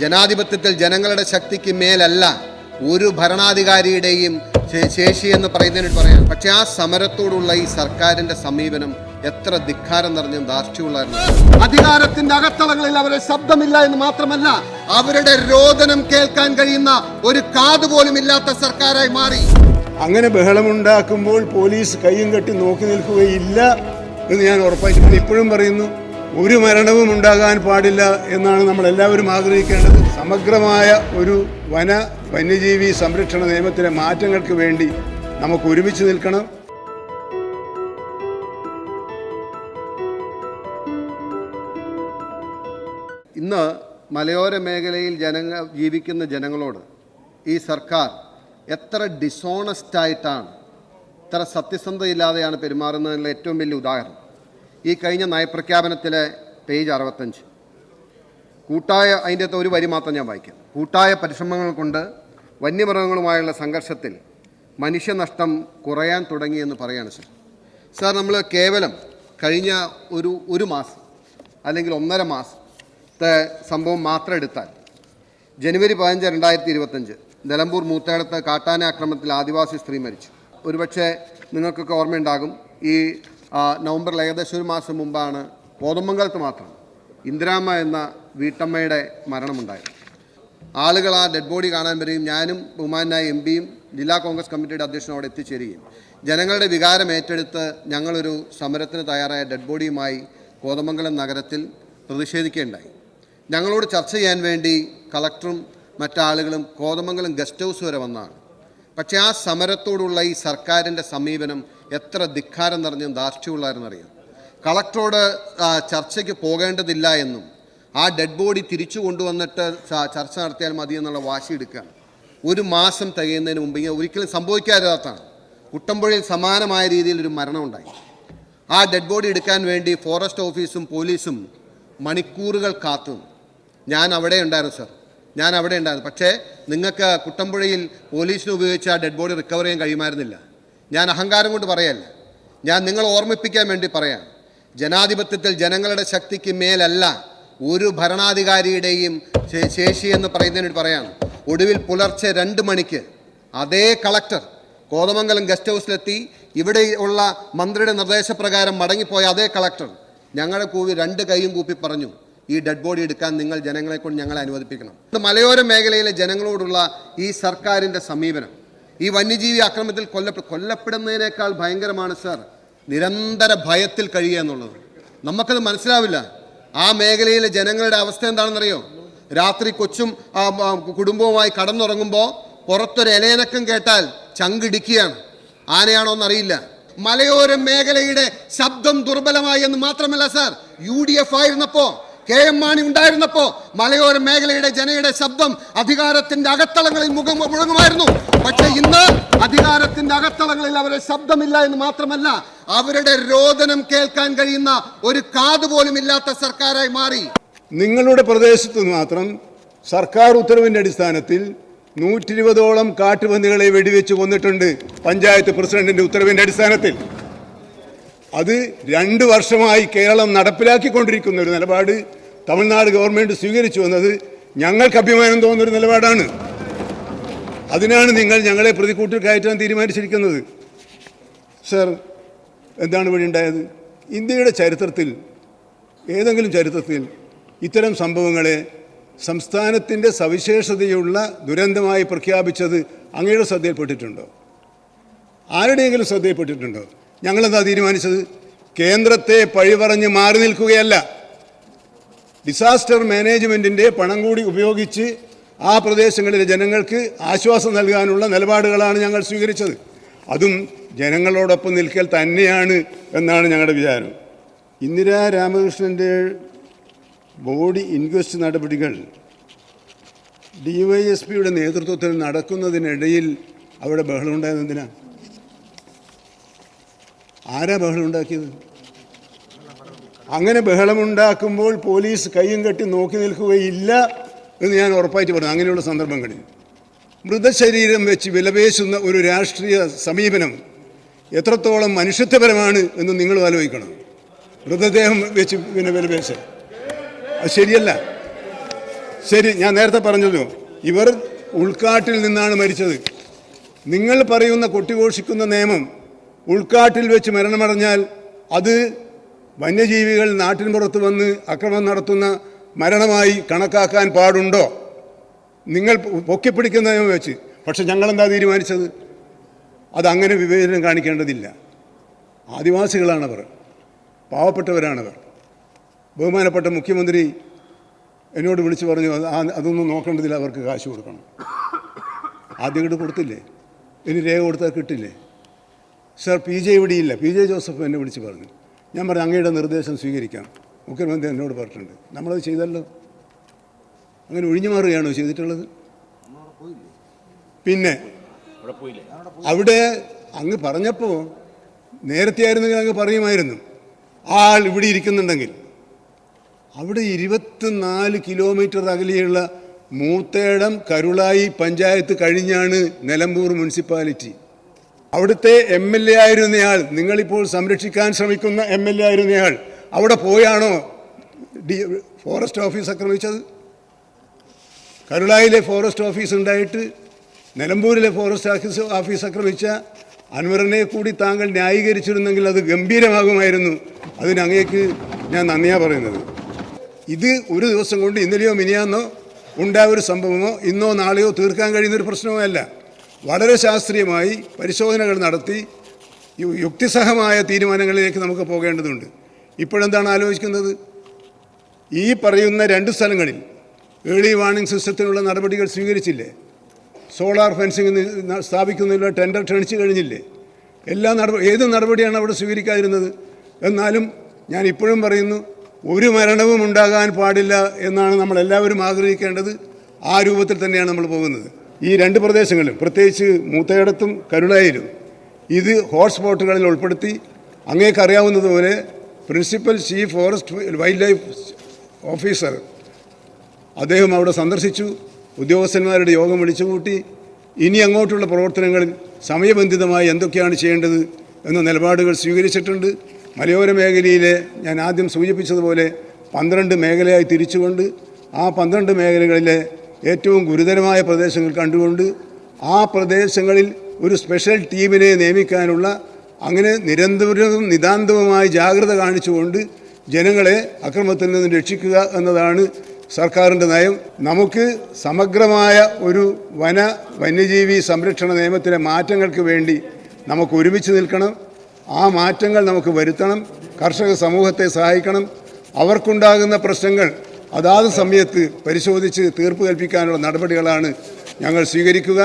ജനാധിപത്യത്തിൽ ജനങ്ങളുടെ ശക്തിക്ക് മേലല്ല ഒരു ഭരണാധികാരിയുടെയും ശേഷി എന്ന് പറയുന്നതിന് പറയാം. പക്ഷേ ആ സമരത്തോടുള്ള ഈ സർക്കാരിന്റെ സമീപനം എത്ര ധിക്കാരം നിറഞ്ഞും ധാർഷ്ട്യമുള്ളായിരുന്നു അധികാരത്തിന്റെ അകത്തളങ്ങളിൽ അവരുടെ ശബ്ദമില്ല എന്ന് മാത്രമല്ല അവരുടെ രോദനം കേൾക്കാൻ കഴിയുന്ന ഒരു കാതുപോലും ഇല്ലാത്ത സർക്കാരായി മാറി. അങ്ങനെ ബഹളമുണ്ടാക്കുമ്പോൾ പോലീസ് കയ്യും കെട്ടി നോക്കി നിൽക്കുകയില്ല എന്ന് ഞാൻ ഉറപ്പായിട്ട് ഇപ്പോഴും പറയുന്നു. ഒരു മരണവും ഉണ്ടാകാൻ പാടില്ല എന്നാണ് നമ്മൾ എല്ലാവരും ആഗ്രഹിക്കേണ്ടത്. സമഗ്രമായ ഒരു വന വന്യജീവി സംരക്ഷണ നിയമത്തിലെ മാറ്റങ്ങൾക്ക് വേണ്ടി നമുക്ക് ഒരുമിച്ച് നിൽക്കണം. ഇന്ന് മലയോര മേഖലയിൽ ജനങ്ങൾ ജീവിക്കുന്ന ജനങ്ങളോട് ഈ സർക്കാർ എത്ര ഡിസോണസ്റ്റായിട്ടാണ് എത്ര സത്യസന്ധതയില്ലാതെയാണ് പെരുമാറുന്നതിനുള്ള ഏറ്റവും വലിയ ഉദാഹരണം. ഈ കഴിഞ്ഞ നയപ്രഖ്യാപനത്തിലെ പേജ് അറുപത്തഞ്ച്. കൂട്ടായ അതിന്റെ അകത്ത് ഒരു വരി മാത്രം ഞാൻ വായിക്കാം. കൂട്ടായ പരിശ്രമങ്ങൾ കൊണ്ട് വന്യമൃഗങ്ങളുമായുള്ള സംഘർഷത്തിൽ മനുഷ്യനഷ്ടം കുറയാൻ തുടങ്ങിയെന്ന് പറയാണ് സർ. സാർ നമ്മൾ കേവലം കഴിഞ്ഞ ഒരു ഒരു മാസം അല്ലെങ്കിൽ ഒന്നര മാസത്തെ സംഭവം മാത്രം എടുത്താൽ ജനുവരി പതിനഞ്ച് രണ്ടായിരത്തി ഇരുപത്തഞ്ച് നിലമ്പൂർ മൂത്തേടത്ത് കാട്ടാന ആക്രമണത്തിൽ ആദിവാസി സ്ത്രീ മരിച്ചു. ഒരുപക്ഷെ നിങ്ങൾക്കൊക്കെ ഓർമ്മയുണ്ടാകും ഈ നവംബറിൽ ഏകദേശം ഒരു മാസം മുമ്പാണ് കോതമംഗലത്ത് മാത്രം ഇന്ദിരാമ്മ എന്ന വീട്ടമ്മയുടെ മരണമുണ്ടായത്. ആളുകൾ ആ ഡെഡ് ബോഡി കാണാൻ വരികയും ഞാനും ബഹുമാനായ എം പിയും ജില്ലാ കോൺഗ്രസ് കമ്മിറ്റിയുടെ അധ്യക്ഷനും അവിടെ എത്തിച്ചേരുകയും. ജനങ്ങളുടെ വികാരം ഏറ്റെടുത്ത് ഞങ്ങളൊരു സമരത്തിന് തയ്യാറായ ഡെഡ് ബോഡിയുമായി കോതമംഗലം നഗരത്തിൽ പ്രതിഷേധിക്കുകയുണ്ടായി. ഞങ്ങളോട് ചർച്ച ചെയ്യാൻ വേണ്ടി കളക്ടറും മറ്റാളുകളും കോതമംഗലം ഗസ്റ്റ് ഹൗസ് വരെ വന്നതാണ്. പക്ഷേ ആ സമരത്തോടുള്ള ഈ സർക്കാരിന്റെ സമീപനം എത്ര ധിക്കാരം നിറഞ്ഞും ധാർഷ്ട്യമുള്ളായിരുന്നറിയാം കളക്ടറോട് ചർച്ചയ്ക്ക് പോകേണ്ടതില്ല എന്നും ആ ഡെഡ് ബോഡി തിരിച്ചു കൊണ്ടുവന്നിട്ട് ചർച്ച നടത്തിയാൽ മതി എന്നുള്ള വാശി എടുക്കുകയാണ്. ഒരു മാസം തികയുന്നതിന് മുമ്പ് ഇങ്ങനെ ഒരിക്കലും സംഭവിക്കാത്തതാണ് കുട്ടമ്പുഴയിൽ സമാനമായ രീതിയിൽ ഒരു മരണം ഉണ്ടായി ആ ഡെഡ് ബോഡി എടുക്കാൻ വേണ്ടി ഫോറസ്റ്റ് ഓഫീസും പോലീസും മണിക്കൂറുകൾ കാത്തു. ഞാൻ അവിടെ ഉണ്ടായിരുന്നു സർ. ഞാൻ അവിടെ ഉണ്ടായിരുന്നു. പക്ഷേ നിങ്ങൾക്ക് കുട്ടമ്പുഴയിൽ പോലീസിനെ ഉപയോഗിച്ച് ആ ഡെഡ് ബോഡി റിക്കവർ ചെയ്യാൻ കഴിയുമായിരുന്നില്ല. ഞാൻ അഹങ്കാരം കൊണ്ട് പറയല്ല. ഞാൻ നിങ്ങളെ ഓർമ്മിപ്പിക്കാൻ വേണ്ടി പറയാം. ജനാധിപത്യത്തിൽ ജനങ്ങളുടെ ശക്തിക്ക് മേലല്ല ഒരു ഭരണാധികാരിയുടെയും ശേഷി എന്ന് പറയുന്നതിന് പറയാണ് ഒടുവിൽ പുലർച്ചെ രണ്ട് മണിക്ക് അതേ കളക്ടർ കോതമംഗലം ഗസ്റ്റ് ഹൗസിലെത്തി. ഇവിടെ ഉള്ള മന്ത്രിയുടെ നിർദ്ദേശപ്രകാരം മടങ്ങിപ്പോയ അതേ കളക്ടർ ഞങ്ങളെ കൂവി രണ്ട് കൈയും കൂപ്പി പറഞ്ഞു ഈ ഡെഡ് ബോഡി എടുക്കാൻ നിങ്ങൾ ജനങ്ങളെ കൊണ്ട് ഞങ്ങളെ അനുവദിപ്പിക്കണം. മലയോര മേഖലയിലെ ജനങ്ങളോടുള്ള ഈ സർക്കാരിന്റെ സമീപനം. ഈ വന്യജീവി ആക്രമണത്തിൽ കൊല്ലപ്പെ കൊല്ലപ്പെടുന്നതിനേക്കാൾ ഭയങ്കരമാണ് സർ നിരന്തര ഭയത്തിൽ കഴിയുക എന്നുള്ളത്. നമുക്കത് മനസ്സിലാവില്ല. ആ മേഖലയിലെ ജനങ്ങളുടെ അവസ്ഥ എന്താണെന്നറിയോ? രാത്രി കൊച്ചും കുടുംബവുമായി കടന്നുറങ്ങുമ്പോൾ പുറത്തൊരു ഇലയനക്കം കേട്ടാൽ ചങ്കിടിക്കുകയാണ് ആനയാണോ എന്നറിയില്ല. മലയോര മേഖലയുടെ ശബ്ദം ദുർബലമായി എന്ന് മാത്രമല്ല സാർ യു ഡി എഫ് ആയിരുന്നപ്പോ കെ എം മാണി ഉണ്ടായിരുന്നപ്പോ മലയോര മേഖലയുടെ ജനയുടെ ശബ്ദം അധികാരത്തിന്റെ അകത്തളങ്ങളിൽ മുഖം മുഴങ്ങുമായിരുന്നു. പക്ഷെ ഇന്ന് അധികാരത്തിന്റെ അകത്തളങ്ങളിൽ അവരുടെ ശബ്ദമില്ല എന്ന് മാത്രമല്ല അവരുടെ രോദനം കേൾക്കാൻ കഴിയുന്ന ഒരു കാതുപോലും ഇല്ലാത്ത സർക്കാരായി മാറി. നിങ്ങളുടെ പ്രദേശത്ത് മാത്രം സർക്കാർ ഉത്തരവിന്റെ അടിസ്ഥാനത്തിൽ നൂറ്റി ഇരുപതോളം കാട്ടുപന്നികളെ വെടിവെച്ച് കൊന്നിട്ടുണ്ട് പഞ്ചായത്ത് പ്രസിഡന്റിന്റെ ഉത്തരവിന്റെ അടിസ്ഥാനത്തിൽ. അത് രണ്ട് വർഷമായി കേരളം നടപ്പിലാക്കിക്കൊണ്ടിരിക്കുന്ന ഒരു നിലപാട് തമിഴ്നാട് ഗവൺമെന്റ് സ്വീകരിച്ചു വന്നത് ഞങ്ങൾക്ക് അഭിമാനം തോന്നുന്ന ഒരു നിലപാടാണ്. അതിനാണ് നിങ്ങൾ ഞങ്ങളെ പ്രതിക്കൂട്ടിൽ കയറ്റാൻ തീരുമാനിച്ചിരിക്കുന്നത്. സർ എന്താണ് വഴി ഉണ്ടായത്? ഇന്ത്യയുടെ ചരിത്രത്തിൽ ഏതെങ്കിലും ചരിത്രത്തിൽ ഇത്തരം സംഭവങ്ങളെ സംസ്ഥാനത്തിന്റെ സവിശേഷതയുള്ള ദുരന്തമായി പ്രഖ്യാപിച്ചത് അങ്ങയുടെ ശ്രദ്ധയിൽപ്പെട്ടിട്ടുണ്ടോ? ആരുടെയെങ്കിലും ശ്രദ്ധയിൽപ്പെട്ടിട്ടുണ്ടോ? ഞങ്ങളെന്താ തീരുമാനിച്ചത്? കേന്ദ്രത്തെ പഴിപറഞ്ഞ് മാറി നിൽക്കുകയല്ല. ഡിസാസ്റ്റർ മാനേജ്മെന്റിന്റെ പണം കൂടി ഉപയോഗിച്ച് ആ പ്രദേശങ്ങളിലെ ജനങ്ങൾക്ക് ആശ്വാസം നൽകാനുള്ള നിലപാടുകളാണ് ഞങ്ങൾ സ്വീകരിച്ചത്. അതും ജനങ്ങളോടൊപ്പം നിൽക്കൽ തന്നെയാണ് എന്നാണ് ഞങ്ങളുടെ വിചാരം. ഇന്ദിരാ രാമകൃഷ്ണന്റെ ബോഡി ഇൻക്വസ്റ്റ് നടപടികൾ ഡി വൈ എസ് പിയുടെ നേതൃത്വത്തിൽ നടക്കുന്നതിനിടയിൽ അവിടെ ബഹളം ഉണ്ടായത് എന്തിനാണ് ആരാ ബഹളം ഉണ്ടാക്കിയത്? അങ്ങനെ ബഹളമുണ്ടാക്കുമ്പോൾ പോലീസ് കയ്യും കെട്ടി നോക്കി നിൽക്കുകയില്ല എന്ന് ഞാൻ ഉറപ്പായിട്ട് പറഞ്ഞു. അങ്ങനെയുള്ള സന്ദർഭങ്ങളിൽ. മൃതശരീരം വെച്ച് വിലപേശുന്ന ഒരു രാഷ്ട്രീയ സമീപനം എത്രത്തോളം മനുഷ്യത്വപരമാണ് എന്ന് നിങ്ങൾ ആലോചിക്കണം. മൃതദേഹം വെച്ച് പിന്നെ വിലപേശ. അത് ശരിയല്ല. ശരി ഞാൻ നേരത്തെ പറഞ്ഞല്ലോ. ഇവർ ഉൾക്കാട്ടിൽ നിന്നാണ് മരിച്ചത്. നിങ്ങൾ പറയുന്ന കൊട്ടിഘോഷിക്കുന്ന നിയമം ഉൾക്കാട്ടിൽ വെച്ച് മരണമടഞ്ഞാൽ അത് വന്യജീവികൾ നാട്ടിൻ പുറത്ത് വന്ന് അക്രമം നടത്തുന്ന മരണമായി കണക്കാക്കാൻ പാടുണ്ടോ? നിങ്ങൾ പൊക്കിപ്പിടിക്കുന്ന നിയമം വെച്ച്. പക്ഷെ ഞങ്ങളെന്താ തീരുമാനിച്ചത്? അതങ്ങനെ വിവേചനം കാണിക്കേണ്ടതില്ല. ആദിവാസികളാണവർ. പാവപ്പെട്ടവരാണവർ. ബഹുമാനപ്പെട്ട മുഖ്യമന്ത്രി എന്നോട് വിളിച്ചു പറഞ്ഞു അതൊന്നും നോക്കേണ്ടതില്ല അവർക്ക് കാശ് കൊടുക്കണം. ആദ്യം ഇങ്ങോട്ട് കൊടുത്തില്ലേ? ഇനി രേഖ കൊടുത്താൽ കിട്ടില്ലേ? സർ പി ജെ ഇവിടെയില്ല. പി ജെ ജോസഫ് എന്നെ വിളിച്ച് പറഞ്ഞു. ഞാൻ പറഞ്ഞു അങ്ങയുടെ നിർദ്ദേശം സ്വീകരിക്കാം മുഖ്യമന്ത്രി എന്നോട് പറഞ്ഞിട്ടുണ്ട്. നമ്മളത് ചെയ്തല്ലോ. അങ്ങനെ ഒഴിഞ്ഞു മാറുകയാണോ ചെയ്തിട്ടുള്ളത്? പിന്നെ അവിടെ അങ്ങ് പറഞ്ഞപ്പോൾ നേരത്തെ ആയിരുന്നെങ്കിൽ അങ്ങ് പറയുമായിരുന്നു. ആൾ ഇവിടെ ഇരിക്കുന്നുണ്ടെങ്കിൽ. അവിടെ ഇരുപത്തിനാല് കിലോമീറ്റർ അകലെയുള്ള മൂത്തേടം കരുളായി പഞ്ചായത്ത് കഴിഞ്ഞാണ് നിലമ്പൂർ മുനിസിപ്പാലിറ്റി. അവിടുത്തെ എം എൽ എ ആയിരുന്നയാൾ നിങ്ങളിപ്പോൾ സംരക്ഷിക്കാൻ ശ്രമിക്കുന്ന എം എൽ എ ആയിരുന്നയാൾ അവിടെ പോയാണോ? ഡി ഫോറസ്റ്റ് ഓഫീസ് ആക്രമിച്ചത്? കരുളായിലെ ഫോറസ്റ്റ് ഓഫീസ് ഉണ്ടായിട്ട് നിലമ്പൂരിലെ ഫോറസ്റ്റ് ഓഫീസ് ഓഫീസ് ആക്രമിച്ച അൻവറിനെ കൂടി താങ്കൾ ന്യായീകരിച്ചിരുന്നെങ്കിൽ അത് ഗംഭീരമാകുമായിരുന്നു. അതിന് അങ്ങേക്ക് ഞാൻ നന്ദിയാ പറയുന്നത്. ഇത് ഒരു ദിവസം കൊണ്ട് ഇന്നലെയോ മിനിയാന്നോ ഉണ്ടായ ഒരു സംഭവമോ ഇന്നോ നാളെയോ തീർക്കാൻ കഴിയുന്ന ഒരു പ്രശ്നമോ അല്ല. വളരെ ശാസ്ത്രീയമായി പരിശോധനകൾ നടത്തി യുക്തിസഹമായ തീരുമാനങ്ങളിലേക്ക് നമുക്ക് പോകേണ്ടതുണ്ട്. ഇപ്പോഴെന്താണ് ആലോചിക്കുന്നത്? ഈ പറയുന്ന രണ്ട് സ്ഥലങ്ങളിൽ ഏർലി വാർണിംഗ് സിസ്റ്റത്തിനുള്ള നടപടികൾ സ്വീകരിച്ചില്ലേ? സോളാർ ഫെൻസിങ് സ്ഥാപിക്കുന്നതിനുള്ള ടെൻഡർ ക്ഷണിച്ചു കഴിഞ്ഞില്ലേ? എല്ലാ നടപടി ഏത് നടപടിയാണ് അവിടെ സ്വീകരിക്കാതിരുന്നത്? എന്നാലും ഞാൻ ഇപ്പോഴും പറയുന്നു ഒരു മരണവും ഉണ്ടാകാൻ പാടില്ല എന്നാണ് നമ്മൾ എല്ലാവരും ആഗ്രഹിക്കേണ്ടത്. ആ രൂപത്തിൽ തന്നെയാണ് നമ്മൾ പോകുന്നത്. ഈ രണ്ട് പ്രദേശങ്ങളിലും പ്രത്യേകിച്ച് മൂത്തയിടത്തും കരുണായിരും ഇത് ഹോട്ട്സ്പോട്ടുകളിൽ ഉൾപ്പെടുത്തി അങ്ങേക്കറിയാവുന്നതുപോലെ principal chief forest wildlife officer അദ്ദേഹം അവിടെ സന്ദർശിച്ചു ഉദ്യോഗസ്ഥന്മാരുടെ യോഗം വിളിച്ചുകൂട്ടി ഇനി അങ്ങോട്ടുള്ള പ്രവർത്തനങ്ങളിൽ സമയബന്ധിതമായി എന്തൊക്കെയാണ് ചെയ്യേണ്ടത് എന്ന നിലപാടുകൾ സ്വീകരിച്ചിട്ടുണ്ട്. മലയോര മേഖലയിലെ ഞാൻ ആദ്യം സൂചിപ്പിച്ചതുപോലെ പന്ത്രണ്ട് മേഖലയായി തിരിച്ചുകൊണ്ട് ആ പന്ത്രണ്ട് മേഖലകളിലെ ഏറ്റവും ഗുരുതരമായ പ്രദേശങ്ങൾ കണ്ടുകൊണ്ട് ആ പ്രദേശങ്ങളിൽ ഒരു സ്പെഷ്യൽ ടീമിനെ നിയമിക്കാനുള്ള അങ്ങനെ നിരന്തരവും നിതാന്തവുമായി ജാഗ്രത കാണിച്ചുകൊണ്ട് ജനങ്ങളെ അക്രമത്തിൽ നിന്ന് രക്ഷിക്കുക എന്നതാണ് സർക്കാരിന്റെ നയം. നമുക്ക് സമഗ്രമായ ഒരു വന വന്യജീവി സംരക്ഷണ നിയമത്തിലെ മാറ്റങ്ങൾക്ക് വേണ്ടി നമുക്ക് ഒരുമിച്ച് നിൽക്കണം. ആ മാറ്റങ്ങൾ നമുക്ക് വരുത്തണം. കർഷക സമൂഹത്തെ സഹായിക്കണം. അവർക്കുണ്ടാകുന്ന പ്രശ്നങ്ങൾ അതാത് സമയത്ത് പരിശോധിച്ച് തീർപ്പ് കൽപ്പിക്കാനുള്ള നടപടികളാണ് ഞങ്ങൾ സ്വീകരിക്കുക.